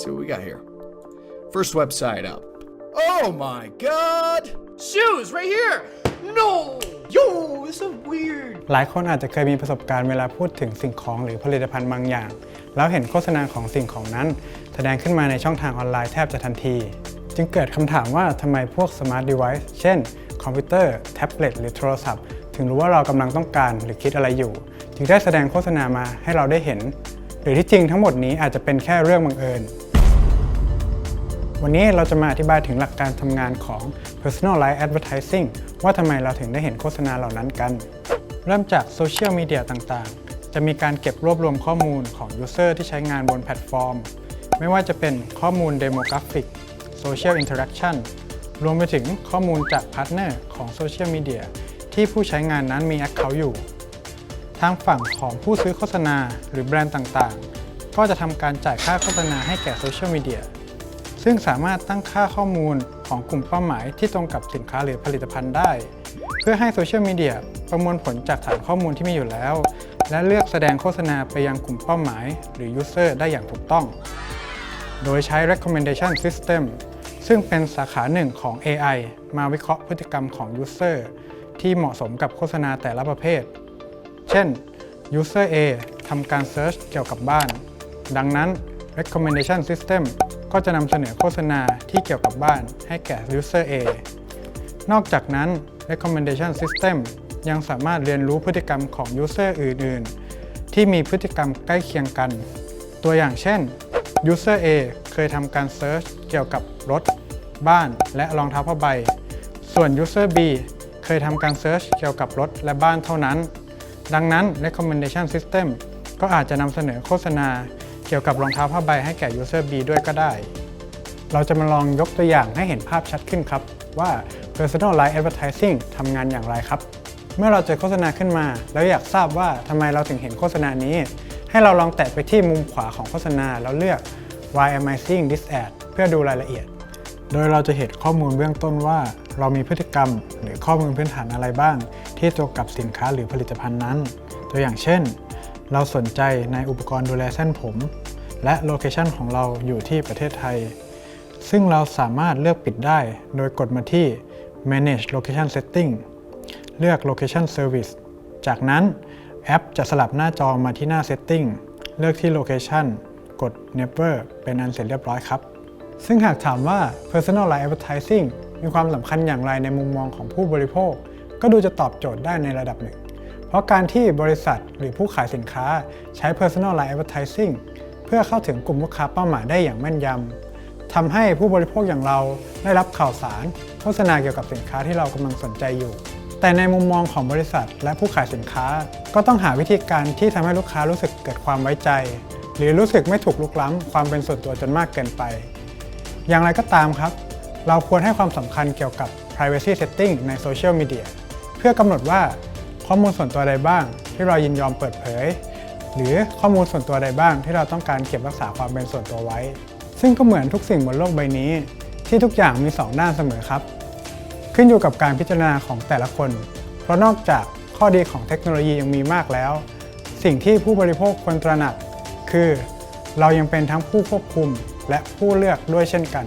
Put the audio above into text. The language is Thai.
Let's see what we got here. First website up. Oh my god! Shoes right here! No! Yo, this is weird. หลายคนอาจจะเคยมีประสบการณ์เวลาพูดถึงสิ่งของหรือผลิตภัณฑ์บางอย่าง แล้วเห็นโฆษณาของสิ่งของนั้น แสดงขึ้นมาในช่องทางออนไลน์แทบจะทันที จึงเกิดคำถามว่าทำไมพวกสมาร์ทเดเวิ์เช่น คอมพิวเตอร์ แท็บเล็ตหรือโทรศัพท์ ถึงรู้ว่าเรากำลังต้องการหรือคิดอะไรอยู่ จึงได้แสดงโฆษณามาให้เราได้เห็น หรือที่จริงทั้งหมดนี้อาจจะเป็นแค่เรื่องบังเอิญ วันนี้เราจะมาอธิบายถึงหลักการทำงานของ personalized advertising ว่าทำไมเราถึงได้เห็นโฆษณาเหล่านั้นกัน เริ่มจากโซเชียลมีเดียต่างๆ จะมีการเก็บรวบรวมข้อมูลของ User ที่ใช้งานบนแพลตฟอร์ม ไม่ว่าจะเป็นข้อมูล Demographic Social Interaction รวมไปถึงข้อมูลจากพาร์ทเนอร์ของโซเชียลมีเดียที่ผู้ใช้งานนั้นมี Account อยู่ ทางฝั่งของผู้ซื้อโฆษณาหรือแบรนด์ต่างๆ ก็จะทำการจ่ายค่าโฆษณาให้แก่โซเชียลมีเดีย ซึ่งสามารถตั้งค่าข้อมูลของกลุ่มเป้าหมายที่ตรงกับสินค้าหรือผลิตภัณฑ์ได้ เพื่อให้โซเชียลมีเดียประมวลผลจากฐานข้อมูลที่มีอยู่แล้ว และเลือกแสดงโฆษณาไปยังกลุ่มเป้าหมาย หรือ User ได้อย่างถูกต้อง โดยใช้ recommendation system ซึ่งเป็นสาขาหนึ่งของ AI มาวิเคราะห์พฤติกรรมของ User ที่เหมาะสมกับโฆษณาแต่ละประเภท เช่น User A ทำการ Search เกี่ยวกับบ้าน ดังนั้น Recommendation System ก็จะนำเสนอโฆษณาที่เกี่ยวกับบ้านให้แก่ User A นอกจากนั้น Recommendation System ยังสามารถเรียนรู้พฤติกรรมของ User อื่น ๆ ที่มีพฤติกรรมใกล้เคียงกัน ตัวอย่างเช่น User A เคยทำการ Search เกี่ยวกับรถ บ้าน และรองเท้าผ้าใบ ส่วน User B เคยทำการ Search เกี่ยวกับรถและบ้านเท่านั้น ดังนั้น Recommendation System ก็อาจจะนำเสนอโฆษณา เกี่ยวกับรองเท้าผ้าใบให้แก่ User B ด้วยก็ได้ เราจะมาลองยกตัวอย่างให้เห็นภาพชัดขึ้นครับ ว่า Personalized Advertising ทำงานอย่างไรครับ เมื่อเราเจอโฆษณาขึ้นมา แล้วอยากทราบว่าทำไมเราถึงเห็นโฆษณานี้ ให้เราลองแตะไปที่มุมขวาของโฆษณาแล้วเลือก Why am I seeing this ad เพื่อดูรายละเอียด โดยเราจะเห็นข้อมูลเบื้องต้นว่า เรามีพฤติกรรม หรือข้อมูลพื้นฐานอะไรบ้าง ที่ตรงกับสินค้าหรือผลิตภัณฑ์นั้น ตัวอย่างเช่น เราสนใจในอุปกรณ์ดูแลเส้นผม และโลเคชันของเราอยู่ที่ประเทศไทย ซึ่งเราสามารถเลือกปิดได้โดยกดมาที่ manage location setting เลือก location service จากนั้นแอปจะสลับหน้าจอมาที่หน้า setting เลือกที่ location กด never เป็นอันเสร็จเรียบร้อยครับ ซึ่งหากถามว่า personalized advertising มีความสำคัญอย่างไรในมุมมองของผู้บริโภค ก็ดูจะตอบโจทย์ได้ในระดับหนึ่ง เพราะการที่บริษัทหรือผู้ขายสินค้าใช้ personalized advertising พื่อเข้าถึงกลุ่มลูกค้าเป้าหมายได้อย่างแม่นยำทำให้ผู้บริโภคอย่างเราได้รับข่าวสาร โฆษณาเกี่ยวกับสินค้าที่เรากำลังสนใจอยู่ แต่ในมุมมองของบริษัท และผู้ขายสินค้า ก็ต้องหาวิธีการที่ทำให้ลูกค้ารู้สึกเกิดความไว้ใจ หรือรู้สึกไม่ถูกลุกล้ำความเป็นส่วนตัวจนมากเกินไป อย่างไรก็ตามครับ เราควรให้ความสำคัญเกี่ยวกับ privacy setting ในโซเชียลมีเดียเพื่อกำหนดว่าข้อมูลส่วนตัวใดบ้าง ที่เรายินยอมเปิดเผย หรือข้อมูลส่วนตัวใดบ้างที่เราต้องการเก็บรักษาความเป็นส่วนตัวไว้ ซึ่งก็เหมือนทุกสิ่งบนโลกใบนี้ ที่ทุกอย่างมี 2 ด้านเสมอครับ ขึ้นอยู่กับการพิจารณาของแต่ละคน เพราะนอกจากข้อดีของเทคโนโลยียังมีมากแล้ว สิ่งที่ผู้บริโภคควรตระหนัก คือ เรายังเป็นทั้งผู้ควบคุมและผู้เลือกด้วยเช่นกัน